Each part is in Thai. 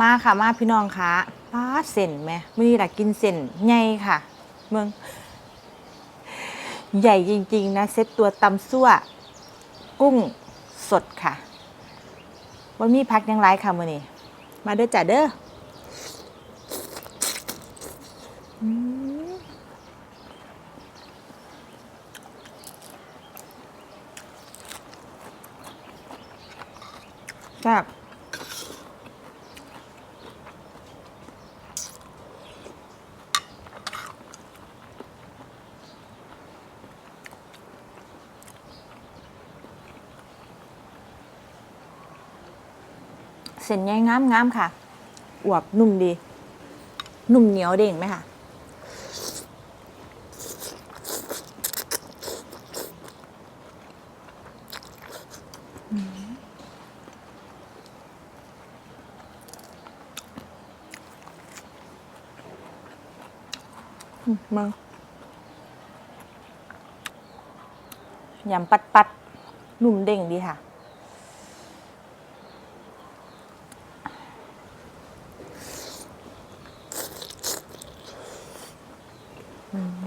มาค่ะมาพี่น้องค่ะป้าเส้นไหมมื่อนี้ล่ะกินเส้นใหญ่ค่ะเมืองใหญ่จริง ๆ นะเซ็ตตัวตำซั่ว กุ้งสดค่ะว่ามีพักยังไรค่ะมือนี้มาเด้อจ้ะเด้ออืมแซ่บ เส้นใหญ่งามงามๆค่ะ อวบนุ่มดี นุ่มเหนียวเด้งไหมค่ะมอืมายำปัดปัดนุ่มเด้งดีค่ะ Uhum.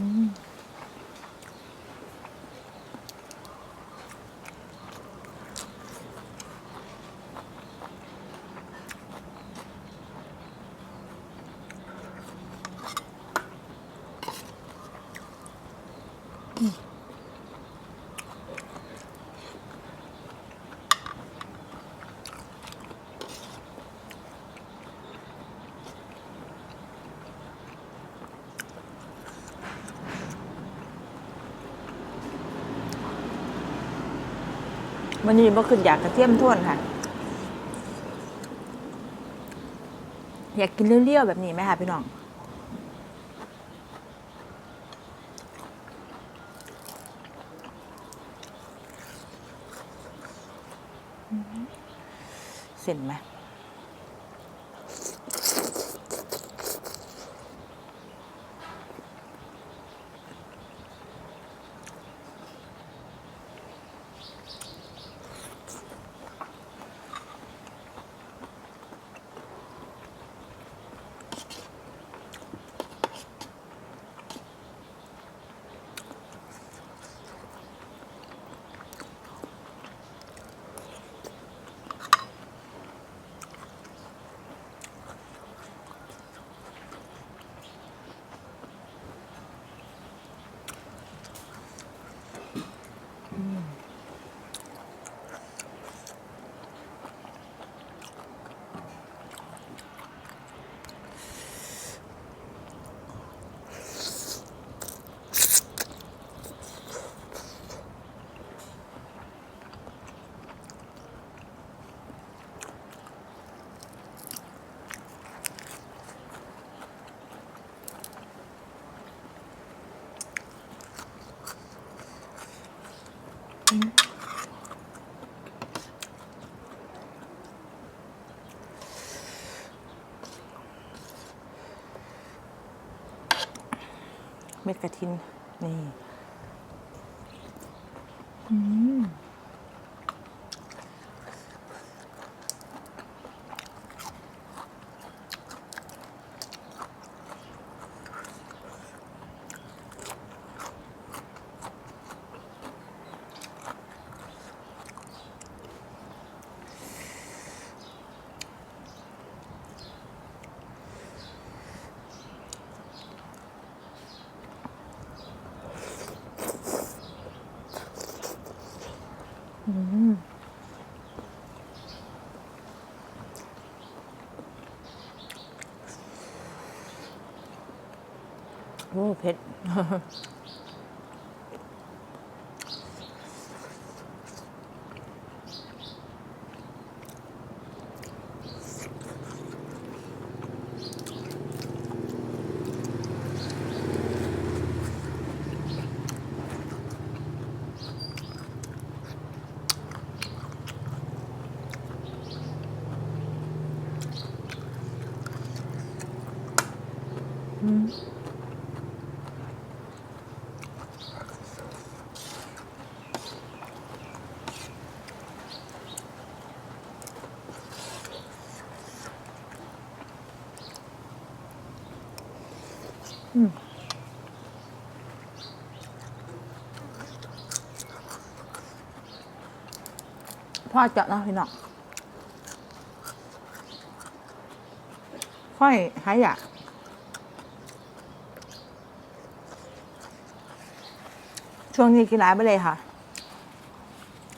มันนี้บ่ขึ้นอยากกระเทียมท่นค่ะ อยากกินเลี่ยวๆแบบนี้ไหมคะพี่น้องเส้นไหม เม็ดกระทิน นี่ อืม โอ้เผ็ด อืมพ่อจะเนาะพี่น้องค่อยหายอยาก ช่วงนี้กินหลายไปเลยค่ะ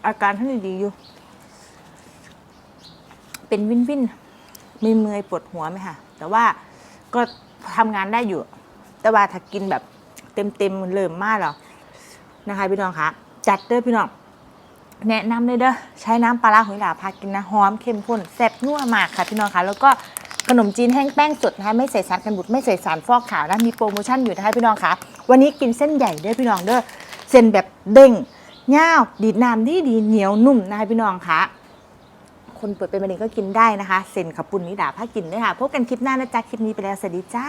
อาการท่านดีอยู่ เป็นวินวินมีเมื่อยปวดหัวไหมค่ะ แต่ว่าก็ทำงานได้อยู่ แต่ว่าถ้ากินแบบเต็มเต็มเริ่มมากแล้วนะคะพี่น้องคะจัดเด้อพี่น้องแนะนำเลยเด้อใช้น้ำปลาร้าหอยหลาพากินนะหอมเข้มข้นแซ่บนัวมากค่ะพี่น้องคะแล้วก็ขนมจีนแห้งแป้งสดนะคะไม่ใส่สารกันบูดไม่ใส่สารฟอกขาวนะมีโปรโมชั่นอยู่นะคะพี่น้องคะวันนี้กินเส้นใหญ่เด้อพี่น้องเด้อ เส้นแบบเด้งเง่าดีดน้ำดีดีเหนียวนุ่มนะคะพี่น้องคะคนป่วยเป็นมะเร็งก็กินได้นะคะ เส้นขับปุ่นนิดาผ้ากินด้วยค่ะพบกันคลิปหน้านะจ๊ะคลิปนี้ไปแล้วสวัสดีจ้า